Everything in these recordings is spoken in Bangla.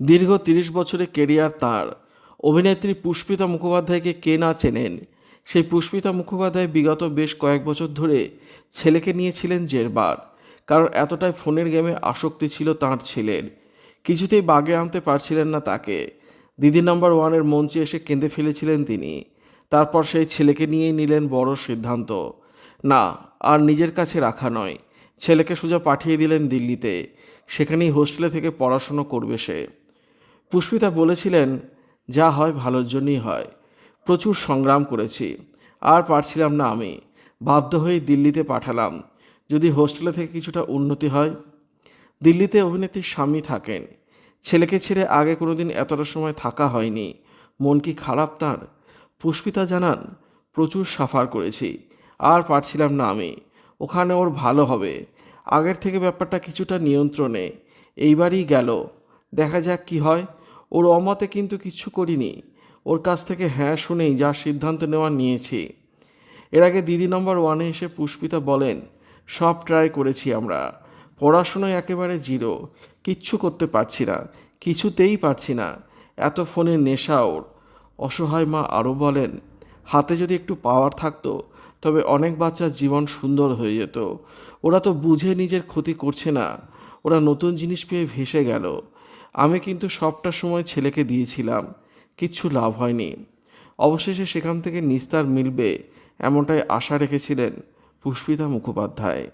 দীর্ঘ তিরিশ বছরের কেরিয়ার তার। অভিনেত্রী পুষ্পিতা মুখোপাধ্যায়কে কে না চেনেন? সেই পুষ্পিতা মুখোপাধ্যায় বিগত বেশ কয়েক বছর ধরে ছেলেকে নিয়েছিলেন জেরবার, কারণ এতটাই ফোনের গেমে আসক্তি ছিল তাঁর ছেলের। কিছুতেই বাগে আনতে পারছিলেন না তাকে। দিদি নাম্বার ওয়ানের মঞ্চে এসে কেঁদে ফেলেছিলেন তিনি। তারপর সেই ছেলেকে নিয়েই নিলেন বড় সিদ্ধান্ত। না, আর নিজের কাছে রাখা নয়। ছেলেকে সোজা পাঠিয়ে দিলেন দিল্লিতে। সেখানেই হোস্টেলে থেকে পড়াশুনো করবে সে। পুষ্পিতা বলেছিলেন, যা হয় ভালোর জন্যই হয়। প্রচুর সংগ্রাম করেছি। আর পারছিলাম না আমি। বাধ্য হয়ে দিল্লিতে পাঠালাম। যদি হোস্টেলে থেকে কিছুটা উন্নতি হয়? দিল্লিতে অভিনেত্রীর স্বামী থাকেন। ছেলেকে ছেড়ে আগে কোনোদিন এতটা সময় থাকা হয়নি। মন কি খারাপ তাঁর? পুষ্পিতা জানান, প্রচুর সাফার করেছি। আর পারছিলাম না আমি। ওখানে ওর ভালো হবে। আগের থেকে ব্যাপারটা কিছুটা নিয়ন্ত্রণে। এইবারই গেল। দেখা যাক কি হয়। ওর অমতে কিন্তু কিচ্ছু করিনি। ওর কাছ থেকে হ্যাঁ শুনেই যা সিদ্ধান্ত নেওয়া নিয়েছি। এর আগে দিদি নম্বর ওয়ানে এসে পুষ্পিতা বলেন, সব ট্রাই করেছি আমরা। পড়াশুনোয় একেবারে জিরো কিচ্ছু করতে পারছি না। কিছুতেই পারছি না। এত ফোনের নেশা ওর। অসহায় মা আরও বলেন, হাতে যদি একটু পাওয়ার থাকতো, তবে অনেক বাচ্চার জীবন সুন্দর হয়ে যেত। ওরা তো বুঝে নিজের ক্ষতি করছে না। ওরা নতুন জিনিস পেয়ে ভেসে গেল। আমি কিন্তু সবটা সময় ছেলেকে দিয়েছিলাম। কিচ্ছু লাভ হয়নি। অবশেষে সেখান থেকে নিস্তার মিলবে, এমনটাই আশা রেখেছিলেন পুষ্পিতা মুখোপাধ্যায়।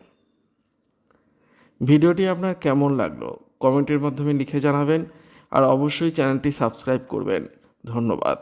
ভিডিওটি আপনার কেমন লাগল? কমেন্টের মাধ্যমে লিখে জানাবেন, আর অবশ্যই চ্যানেলটি সাবস্ক্রাইব করবেন। ধন্যবাদ।